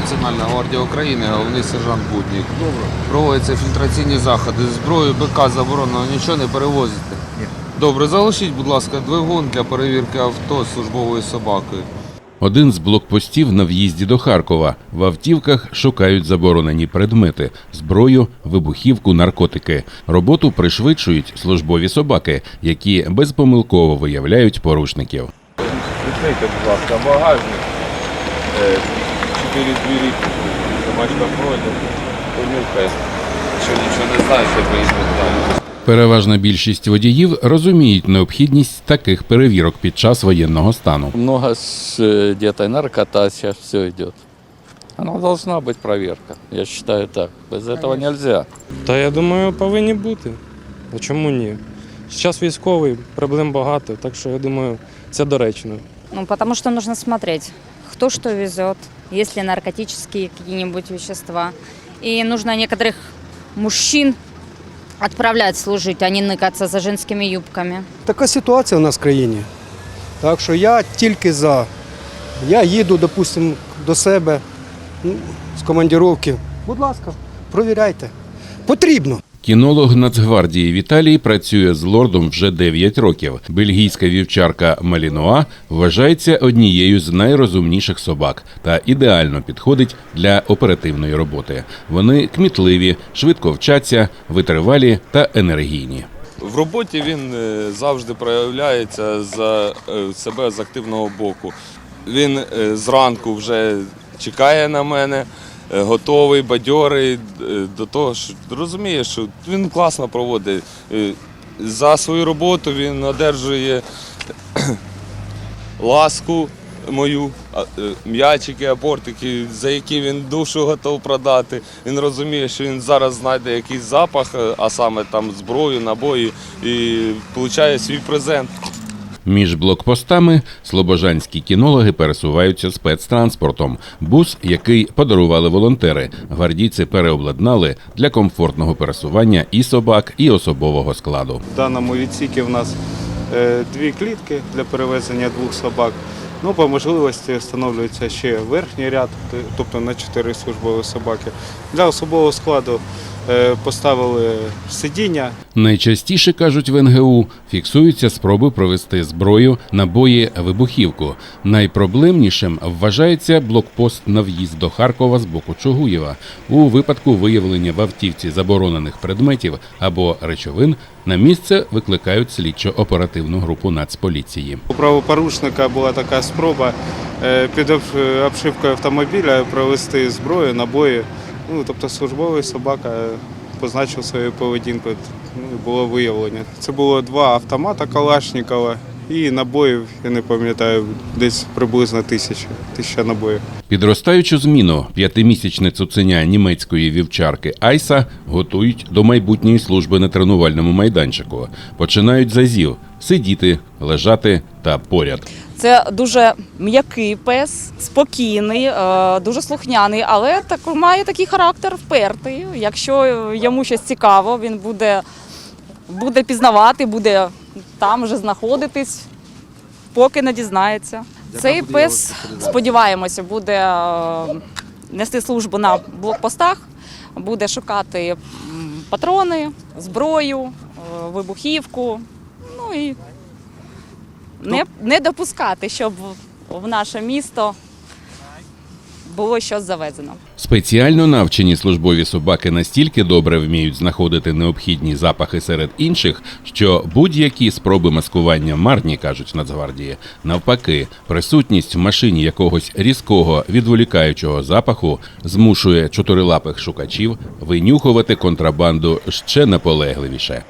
Національна гвардія України, головний сержант Буднік. Проводяться фільтраційні заходи. Зброю БК заборонено нічого не перевозити. Добре, залишіть, будь ласка, двигун для перевірки авто з службовою собакою. Один з блокпостів на в'їзді до Харкова. В автівках шукають заборонені предмети: зброю, вибухівку, наркотики. Роботу пришвидшують службові собаки, які безпомилково виявляють порушників. Відкрийте, будь ласка, багажник Е, Чотири двері, собачка пройде, понюхає. Що нічого не знає, це поїздить далі. Переважна більшість водіїв розуміють необхідність таких перевірок під час воєнного стану. Много с э, где-то и наркота сейчас все идет. Она должна быть проверка. Я считаю так. Без этого нельзя. Та я думаю, повинні бути. А чому ні? Зараз військовий, проблем багато, так що я думаю, це доречно. Ну, потому что нужно смотреть, кто что везет, есть ли наркотические какие-нибудь вещества. И нужно некоторых мужчин отправлять служить, а не ныкаться за женскими юбками. Така ситуація у нас в країні. Так що я тільки за. Я їду, допустимо, до себе ну, з командировки. Будь ласка, провіряйте. Потрібно. Кінолог Нацгвардії Віталій працює з лордом вже 9 років. Бельгійська вівчарка Малінуа вважається однією з найрозумніших собак та ідеально підходить для оперативної роботи. Вони кмітливі, швидко вчаться, витривалі та енергійні. В роботі він е, завжди проявляється за е, себе з активного боку. Він е, зранку вже чекає на мене, готовий, бадьорий е, до того, що розуміє, що він класно проводить. Е, За свою роботу він одержує ласку мою, е, м'ячики, апортики, за які він душу готов продати. Він розуміє, що він зараз знайде якийсь запах, е, а саме там зброю, набої, і отримає свій презент. Між блокпостами слобожанські кінологи пересуваються спецтранспортом. Бус, який подарували волонтери, гвардійці переобладнали для комфортного пересування і собак, і особового складу. В даному відсікі в нас е, дві клітки для перевезення двох собак. Ну, по можливості встановлюється ще верхній ряд, тобто на чотири службові собаки. Для особового складу поставили сидіння, Найчастіше кажуть в НГУ, фіксуються спроби провести зброю, набої, вибухівку. Найпроблемнішим вважається блокпост на в'їзд до Харкова з боку Чугуєва. У випадку виявлення в автівці заборонених предметів або речовин на місце викликають слідчо-оперативну групу Нацполіції. У правопорушника була така спроба е, під обшивкою автомобіля провести зброю, набої. Ну, тобто службовий собака е, позначив свою поведінку. Ну, було виявлення. Це було два автомата Калашникова і набоїв, я не пам'ятаю, десь приблизно тисяча, тисяча набоїв. Підростаючу зміну п'ятимісячне цуценя німецької вівчарки Айса готують до майбутньої служби на тренувальному майданчику. Починають з азів сидіти, лежати та поряд. Це дуже м'який пес, спокійний, е, дуже слухняний, але так має такий характер впертий. Якщо йому щось цікаво, він буде, буде пізнавати, буде там вже знаходитись, поки не дізнається. Цей пес, сподіваємося, буде е, нести службу на блокпостах, буде шукати патрони, зброю, е, вибухівку. Ну і не, не допускати, щоб в- в наше місто було щось завезено. Спеціально навчені службові собаки настільки добре вміють знаходити необхідні запахи серед інших, що будь-які спроби маскування марні, кажуть Нацгвардії. Навпаки, присутність в машині якогось різкого відволікаючого запаху змушує чотирилапих шукачів винюхувати контрабанду ще наполегливіше.